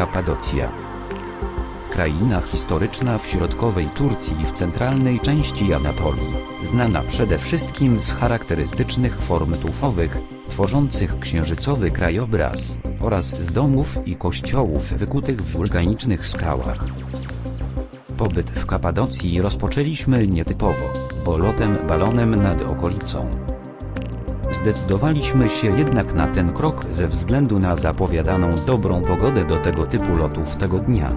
Kapadocja. Kraina historyczna w środkowej Turcji i w centralnej części Anatolii, znana przede wszystkim z charakterystycznych form tufowych, tworzących księżycowy krajobraz, oraz z domów i kościołów wykutych w wulkanicznych skałach. Pobyt w Kapadocji rozpoczęliśmy nietypowo, bo lotem balonem nad okolicą. Zdecydowaliśmy się jednak na ten krok ze względu na zapowiadaną dobrą pogodę do tego typu lotów tego dnia.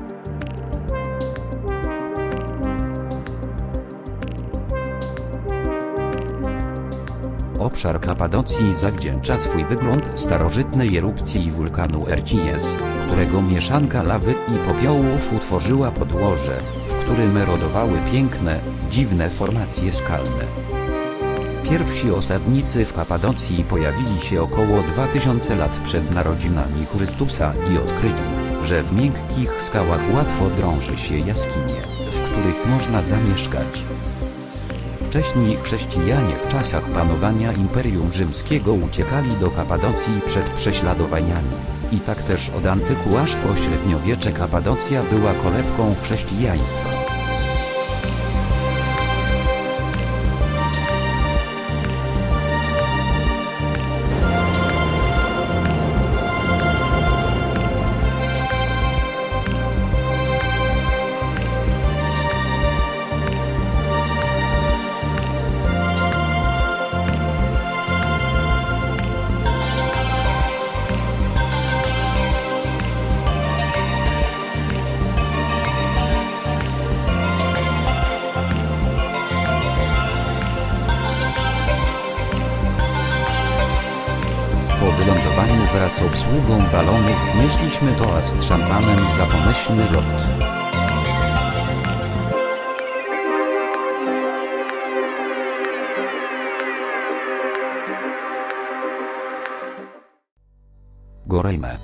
Obszar Kapadocji zawdzięcza swój wygląd starożytnej erupcji wulkanu Erciyes, którego mieszanka lawy i popiołów utworzyła podłoże, w którym erodowały piękne, dziwne formacje skalne. Pierwsi osadnicy w Kapadocji pojawili się około 2000 lat przed narodzinami Chrystusa i odkryli, że w miękkich skałach łatwo drąży się jaskinie, w których można zamieszkać. Wcześniej chrześcijanie w czasach panowania Imperium Rzymskiego uciekali do Kapadocji przed prześladowaniami. I tak też od antyku aż po średniowiecze Kapadocja była kolebką chrześcijaństwa. Z obsługą balonów znieśliśmy toast z szampanem za pomyślny lot. Gorejme.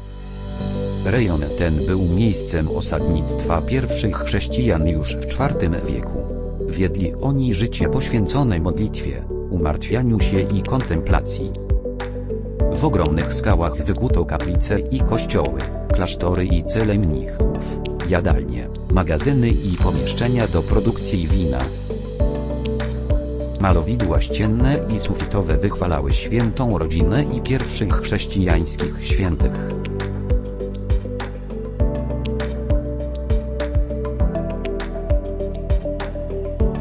Rejon ten był miejscem osadnictwa pierwszych chrześcijan już w IV wieku. Wiedli oni życie poświęcone modlitwie, umartwianiu się i kontemplacji. W ogromnych skałach wykuto kaplice i kościoły, klasztory i cele mnichów, jadalnie, magazyny i pomieszczenia do produkcji wina. Malowidła ścienne i sufitowe wychwalały świętą rodzinę i pierwszych chrześcijańskich świętych.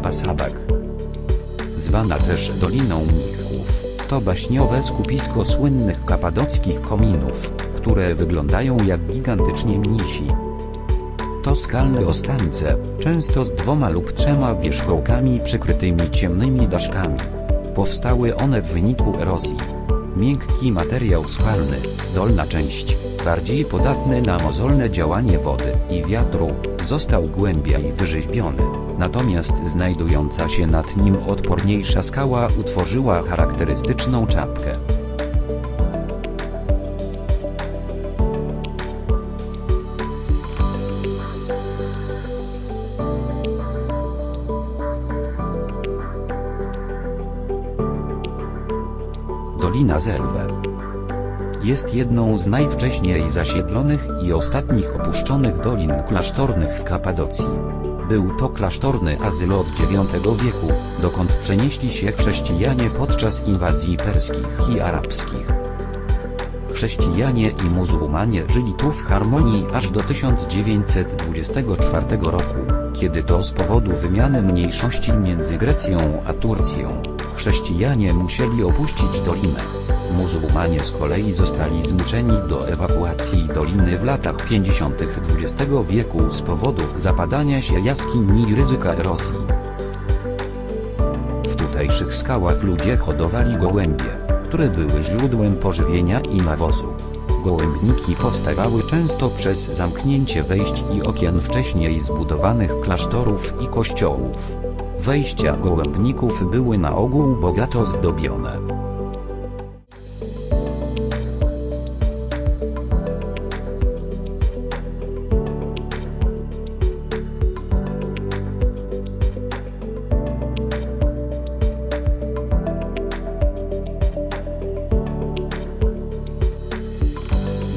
Pasabak zwana też Doliną Mnichów. To baśniowe skupisko słynnych kapadockich kominów, które wyglądają jak gigantycznie mnisi. To skalne ostańce, często z dwoma lub trzema wierzchołkami przykrytymi ciemnymi daszkami. Powstały one w wyniku erozji. Miękki materiał skalny, dolna część, bardziej podatny na mozolne działanie wody i wiatru, został głębiej wyrzeźbiony. Natomiast znajdująca się nad nim odporniejsza skała utworzyła charakterystyczną czapkę. Dolina Zelwe jest jedną z najwcześniej zasiedlonych i ostatnich opuszczonych dolin klasztornych w Kapadocji. Był to klasztorny azyl od IX wieku, dokąd przenieśli się chrześcijanie podczas inwazji perskich i arabskich. Chrześcijanie i muzułmanie żyli tu w harmonii aż do 1924 roku, kiedy to z powodu wymiany mniejszości między Grecją a Turcją, chrześcijanie musieli opuścić dolinę. Muzułmanie z kolei zostali zmuszeni do ewakuacji doliny w latach 50. XX wieku z powodu zapadania się jaskiń i ryzyka erozji. W tutejszych skałach ludzie hodowali gołębie, które były źródłem pożywienia i nawozu. Gołębniki powstawały często przez zamknięcie wejść i okien wcześniej zbudowanych klasztorów i kościołów. Wejścia gołębników były na ogół bogato zdobione.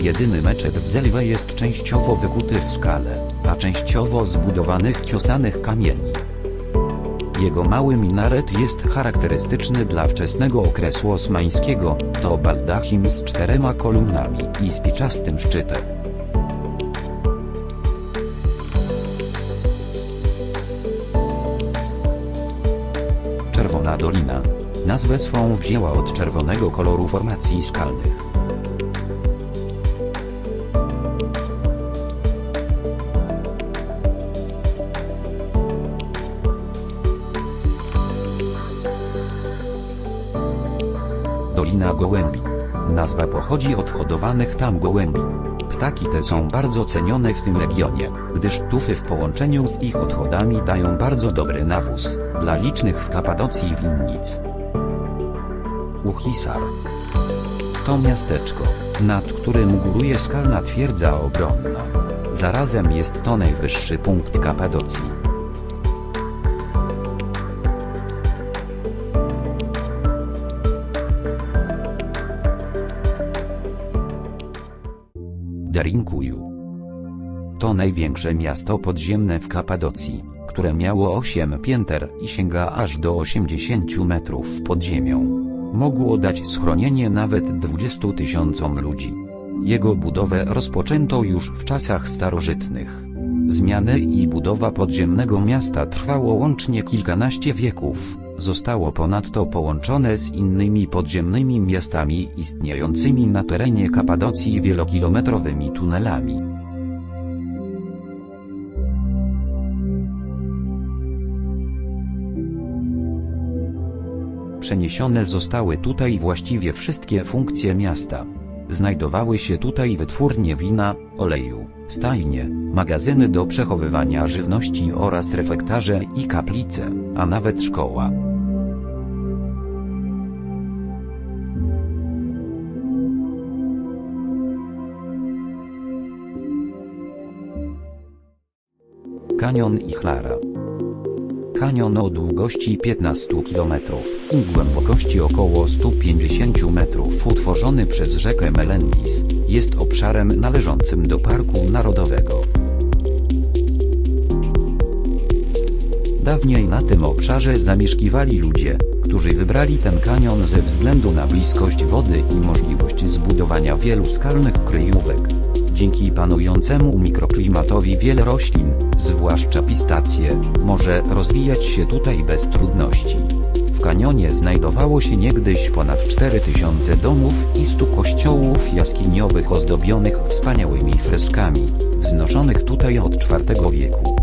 Jedyny meczet w Zelwe jest częściowo wykuty w skale, a częściowo zbudowany z ciosanych kamieni. Jego mały minaret jest charakterystyczny dla wczesnego okresu osmańskiego, to baldachim z czterema kolumnami i spiczastym szczytem. Czerwona Dolina. Nazwę swą wzięła od czerwonego koloru formacji skalnych. Dolina Gołębi. Nazwa pochodzi od hodowanych tam gołębi. Ptaki te są bardzo cenione w tym regionie, gdyż tufy w połączeniu z ich odchodami dają bardzo dobry nawóz dla licznych w Kapadocji winnic. Uchisar. To miasteczko, nad którym góruje skalna twierdza obronna. Zarazem jest to najwyższy punkt Kapadocji. To największe miasto podziemne w Kapadocji, które miało 8 pięter i sięga aż do 80 metrów pod ziemią. Mogło dać schronienie nawet 20 tysiącom ludzi. Jego budowę rozpoczęto już w czasach starożytnych. Zmiany i budowa podziemnego miasta trwało łącznie kilkanaście wieków. Zostało ponadto połączone z innymi podziemnymi miastami istniejącymi na terenie Kapadocji wielokilometrowymi tunelami. Przeniesione zostały tutaj właściwie wszystkie funkcje miasta. Znajdowały się tutaj wytwórnie wina, oleju, stajnie, magazyny do przechowywania żywności oraz refektarze i kaplice, a nawet szkoła. Kanion Ichlara Kanion o długości 15 km i głębokości około 150 metrów utworzony przez rzekę Melendis, jest obszarem należącym do Parku Narodowego. Dawniej na tym obszarze zamieszkiwali ludzie, którzy wybrali ten kanion ze względu na bliskość wody i możliwość zbudowania wielu skalnych kryjówek. Dzięki panującemu mikroklimatowi wiele roślin, zwłaszcza pistacje, może rozwijać się tutaj bez trudności. W kanionie znajdowało się niegdyś ponad 4000 domów i 100 kościołów jaskiniowych ozdobionych wspaniałymi freskami, wznoszonych tutaj od IV wieku.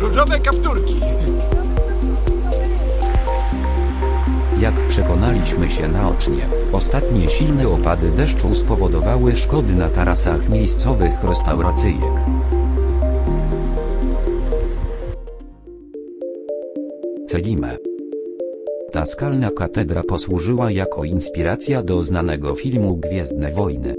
Różowe kapturki. Przekonaliśmy się naocznie, ostatnie silne opady deszczu spowodowały szkody na tarasach miejscowych restauracyjek. Celimę. Ta skalna katedra posłużyła jako inspiracja do znanego filmu Gwiezdne Wojny.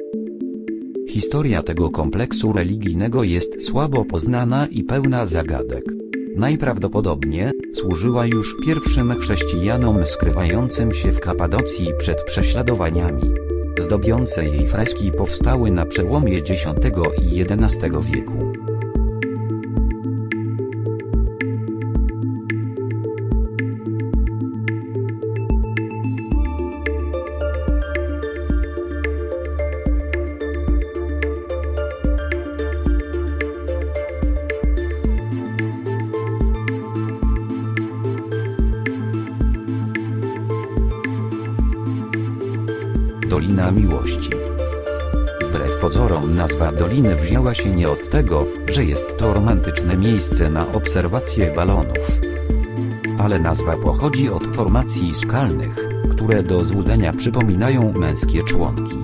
Historia tego kompleksu religijnego jest słabo poznana i pełna zagadek. Najprawdopodobniej służyła już pierwszym chrześcijanom skrywającym się w Kapadocji przed prześladowaniami. Zdobiące jej freski powstały na przełomie X i XI wieku. Dolina Miłości. Wbrew pozorom nazwa doliny wzięła się nie od tego, że jest to romantyczne miejsce na obserwację balonów. Ale nazwa pochodzi od formacji skalnych, które do złudzenia przypominają męskie członki.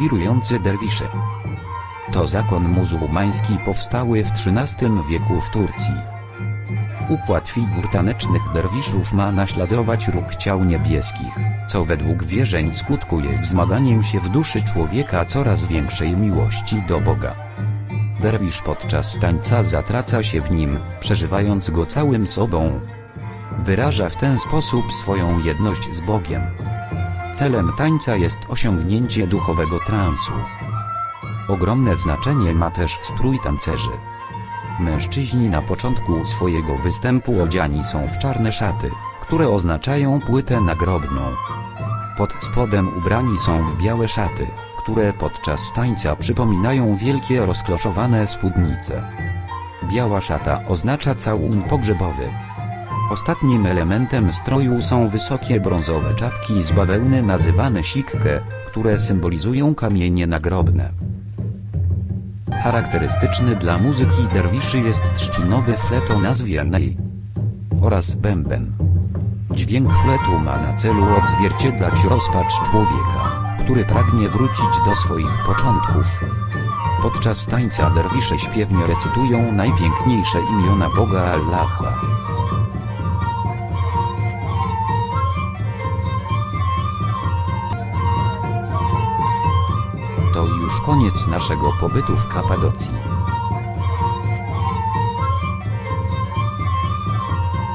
Wirujący derwisze to zakon muzułmański powstały w XIII wieku w Turcji. Układ figur tanecznych derwiszów ma naśladować ruch ciał niebieskich, co według wierzeń skutkuje wzmaganiem się w duszy człowieka coraz większej miłości do Boga. Derwisz podczas tańca zatraca się w nim, przeżywając go całym sobą. Wyraża w ten sposób swoją jedność z Bogiem. Celem tańca jest osiągnięcie duchowego transu. Ogromne znaczenie ma też strój tancerzy. Mężczyźni na początku swojego występu odziani są w czarne szaty, które oznaczają płytę nagrobną. Pod spodem ubrani są w białe szaty, które podczas tańca przypominają wielkie rozkloszowane spódnice. Biała szata oznacza całun pogrzebowy. Ostatnim elementem stroju są wysokie brązowe czapki z bawełny nazywane sikkę, które symbolizują kamienie nagrobne. Charakterystyczny dla muzyki derwiszy jest trzcinowy flet o nazwie nej oraz bęben. Dźwięk fletu ma na celu odzwierciedlać rozpacz człowieka, który pragnie wrócić do swoich początków. Podczas tańca derwisze śpiewnie recytują najpiękniejsze imiona Boga Allaha. Już koniec naszego pobytu w Kapadocji.